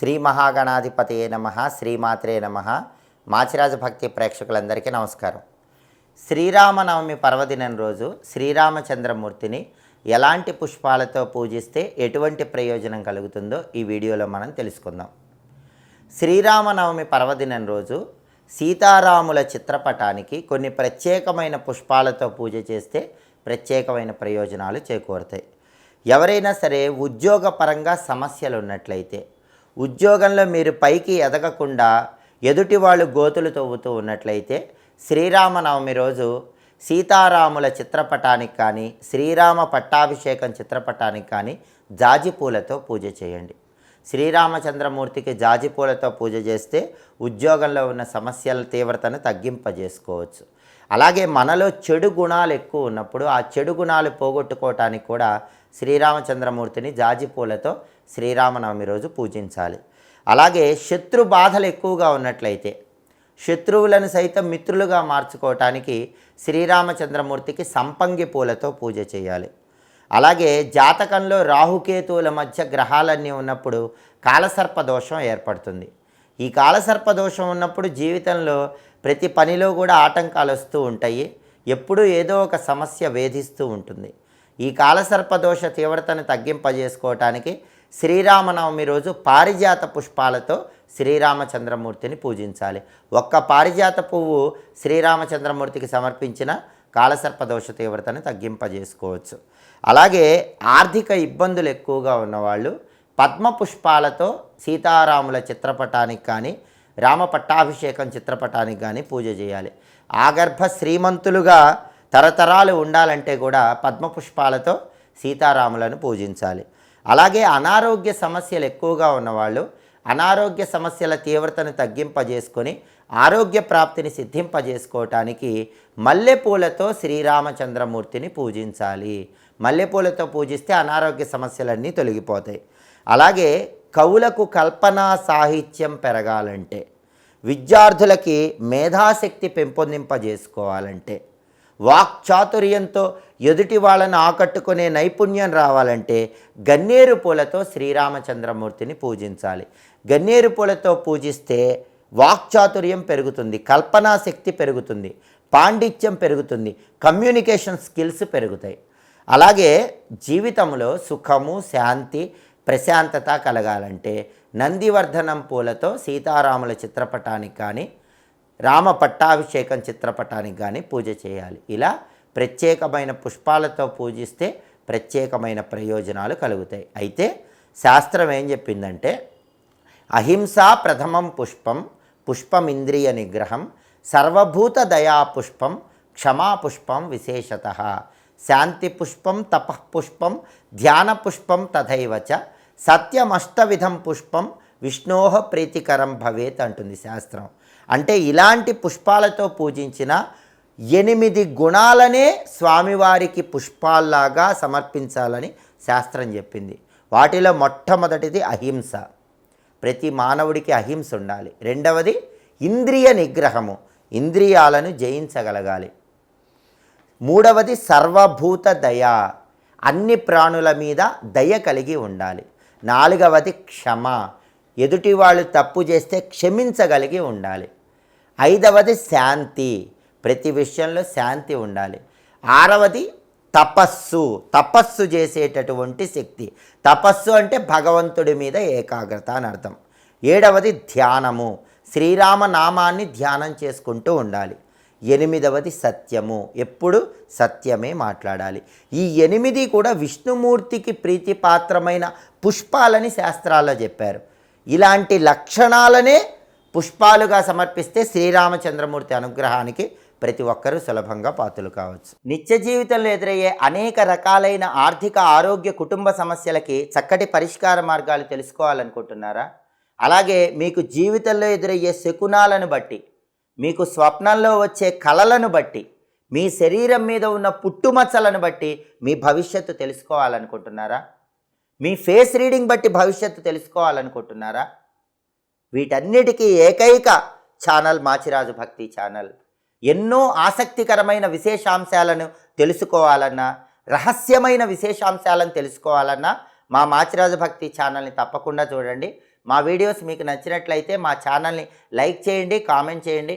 శ్రీ మహాగణాధిపతియే నమ శ్రీమాత్రే నమ. మాచిరాజ భక్తి ప్రేక్షకులందరికీ నమస్కారం. శ్రీరామనవమి పర్వదినం రోజు శ్రీరామచంద్రమూర్తిని ఎలాంటి పుష్పాలతో పూజిస్తే ఎటువంటి ప్రయోజనం కలుగుతుందో ఈ వీడియోలో మనం తెలుసుకుందాం. శ్రీరామనవమి పర్వదినం రోజు సీతారాముల చిత్రపటానికి కొన్ని ప్రత్యేకమైన పుష్పాలతో పూజ చేస్తే ప్రత్యేకమైన ప్రయోజనాలు చేకూరుతాయి. ఎవరైనా సరే ఉద్యోగపరంగా సమస్యలు ఉన్నట్లయితే ఉద్యోగంలో మీరు పైకి ఎదగకుండా ఎదుటి వాళ్ళు గోతులు తవ్వుతూ ఉన్నట్లయితే శ్రీరామనవమి రోజు సీతారాముల చిత్రపటానికి కానీ శ్రీరామ పట్టాభిషేకం చిత్రపటానికి కానీ జాజిపూలతో పూజ చేయండి. శ్రీరామచంద్రమూర్తికి జాజిపూలతో పూజ చేస్తే ఉద్యోగంలో ఉన్న సమస్యల తీవ్రతను తగ్గింపజేసుకోవచ్చు. అలాగే మనలో చెడు గుణాలు ఎక్కువ ఉన్నప్పుడు ఆ చెడు గుణాలు పోగొట్టుకోవటానికి కూడా శ్రీరామచంద్రమూర్తిని జాజిపూలతో శ్రీరామనవమి రోజు పూజించాలి. అలాగే శత్రు బాధలు ఎక్కువగా ఉన్నట్లయితే శత్రువులను సైతం మిత్రులుగా మార్చుకోవటానికి శ్రీరామచంద్రమూర్తికి సంపంగి పూలతో పూజ చేయాలి. అలాగే జాతకంలో రాహుకేతువుల మధ్య గ్రహాలన్నీ ఉన్నప్పుడు కాలసర్ప దోషం ఏర్పడుతుంది. ఈ కాలసర్ప దోషం ఉన్నప్పుడు జీవితంలో ప్రతి పనిలో కూడా ఆటంకాలు వస్తూ ఉంటాయి. ఎప్పుడూ ఏదో ఒక సమస్య వేధిస్తూ ఉంటుంది. ఈ కాలసర్ప దోష తీవ్రతను తగ్గింపజేసుకోవటానికి శ్రీరామనవమి రోజు పారిజాత పుష్పాలతో శ్రీరామచంద్రమూర్తిని పూజించాలి. ఒక్క పారిజాత పువ్వు శ్రీరామచంద్రమూర్తికి సమర్పించిన కాలసర్ప దోష తీవ్రతను తగ్గింపజేసుకోవచ్చు. అలాగే ఆర్థిక ఇబ్బందులు ఎక్కువగా ఉన్నవాళ్ళు పద్మ పుష్పాలతో సీతారాముల చిత్రపటానికి కానీ రామ పట్టాభిషేకం చిత్రపటానికి కానీ పూజ చేయాలి. ఆగర్భ శ్రీమంతులుగా తరతరాలు ఉండాలంటే కూడా పద్మ పుష్పాలతో సీతారాములను పూజించాలి. అలాగే అనారోగ్య సమస్యలు ఎక్కువగా ఉన్నవాళ్ళు అనారోగ్య సమస్యల తీవ్రతను తగ్గింపజేసుకొని ఆరోగ్య ప్రాప్తిని సిద్ధింపజేసుకోవటానికి మల్లెపూలతో శ్రీరామచంద్రమూర్తిని పూజించాలి. మల్లెపూలతో పూజిస్తే అనారోగ్య సమస్యలన్నీ తొలగిపోతాయి. అలాగే కవులకు కల్పనా సాహిత్యం పెరగాలంటే విద్యార్థులకి మేధాశక్తి పెంపొందింపజేసుకోవాలంటే వాక్చాతుర్యంతో ఎదుటి వాళ్ళని ఆకట్టుకునే నైపుణ్యం రావాలంటే గన్నేరు పూలతో శ్రీరామచంద్రమూర్తిని పూజించాలి. గన్నేరు పూలతో పూజిస్తే వాక్చాతుర్యం పెరుగుతుంది కల్పనా శక్తి పెరుగుతుంది పాండిత్యం పెరుగుతుంది కమ్యూనికేషన్ స్కిల్స్ పెరుగుతాయి. అలాగే జీవితంలో సుఖము శాంతి ప్రశాంతత కలగాలంటే నందివర్ధనం పూలతో సీతారాముల చిత్రపటానికి కానీ రామ పట్టాభిషేకం చిత్రపటానికి కానీ పూజ చేయాలి. ఇలా ప్రత్యేకమైన పుష్పాలతో పూజిస్తే ప్రత్యేకమైన ప్రయోజనాలు కలుగుతాయి. అయితే శాస్త్రం ఏం చెప్పిందంటే అహింస ప్రథమం పుష్పం పుష్పమింద్రియ నిగ్రహం సర్వభూత దయా పుష్పం క్షమా పుష్పం విశేషత. శాంతి పుష్పం తపఃపుష్పం ధ్యాన పుష్పం తథైవచ సత్యమష్టవిధం పుష్పం విష్ణోహ ప్రీతికరం భవేత్ అంటుంది శాస్త్రం. అంటే ఇలాంటి పుష్పాలతో పూజించిన ఎనిమిది గుణాలనే స్వామివారికి పుష్పాల్లాగా సమర్పించాలని శాస్త్రం చెప్పింది. వాటిలో మొట్టమొదటిది అహింస. ప్రతి మానవుడికి అహింస ఉండాలి. రెండవది ఇంద్రియ నిగ్రహము. ఇంద్రియాలను జయించగలగాలి. మూడవది సర్వభూత దయ. అన్ని ప్రాణుల మీద దయ కలిగి ఉండాలి. నాలుగవది క్షమ. ఎదుటి వాళ్ళు తప్పు చేస్తే క్షమించగలిగి ఉండాలి. ఐదవది శాంతి. ప్రతి విషయంలో శాంతి ఉండాలి. ఆరవది తపస్సు. తపస్సు చేసేటటువంటి శక్తి. తపస్సు అంటే భగవంతుడి మీద ఏకాగ్రత అని అర్థం. ఏడవది ధ్యానము. శ్రీరామ నామాన్ని ధ్యానం చేసుకుంటూ ఉండాలి. ఎనిమిదవది సత్యము. ఎప్పుడు? సత్యమే మాట్లాడాలి. ఈ ఎనిమిది కూడా విష్ణుమూర్తికి ప్రీతిపాత్రమైన పుష్పాలని శాస్త్రాల్లో చెప్పారు. ఇలాంటి లక్షణాలనే పుష్పాలుగా సమర్పిస్తే శ్రీరామచంద్రమూర్తి అనుగ్రహానికి ప్రతి ఒక్కరూ సులభంగా పాత్రలు కావచ్చు. నిత్య జీవితంలో ఎదురయ్యే అనేక రకాలైన ఆర్థిక ఆరోగ్య కుటుంబ సమస్యలకి చక్కటి పరిష్కార మార్గాలు తెలుసుకోవాలనుకుంటున్నారా? అలాగే మీకు జీవితంలో ఎదురయ్యే శకునాలను బట్టి మీకు స్వప్నంలో వచ్చే కళలను బట్టి మీ శరీరం మీద ఉన్న పుట్టుమచ్చలను బట్టి మీ భవిష్యత్తు తెలుసుకోవాలనుకుంటున్నారా? మీ ఫేస్ రీడింగ్ బట్టి భవిష్యత్తు తెలుసుకోవాలనుకుంటున్నారా? వీటన్నిటికీ ఏకైక ఛానల్ మాచిరాజు భక్తి ఛానల్. ఎన్నో ఆసక్తికరమైన విశేషాంశాలను తెలుసుకోవాలన్నా రహస్యమైన విశేషాంశాలను తెలుసుకోవాలన్నా మా మాచిరాజు భక్తి ఛానల్ని తప్పకుండా చూడండి. మా వీడియోస్ మీకు నచ్చినట్లయితే మా ఛానల్ని లైక్ చేయండి కామెంట్ చేయండి.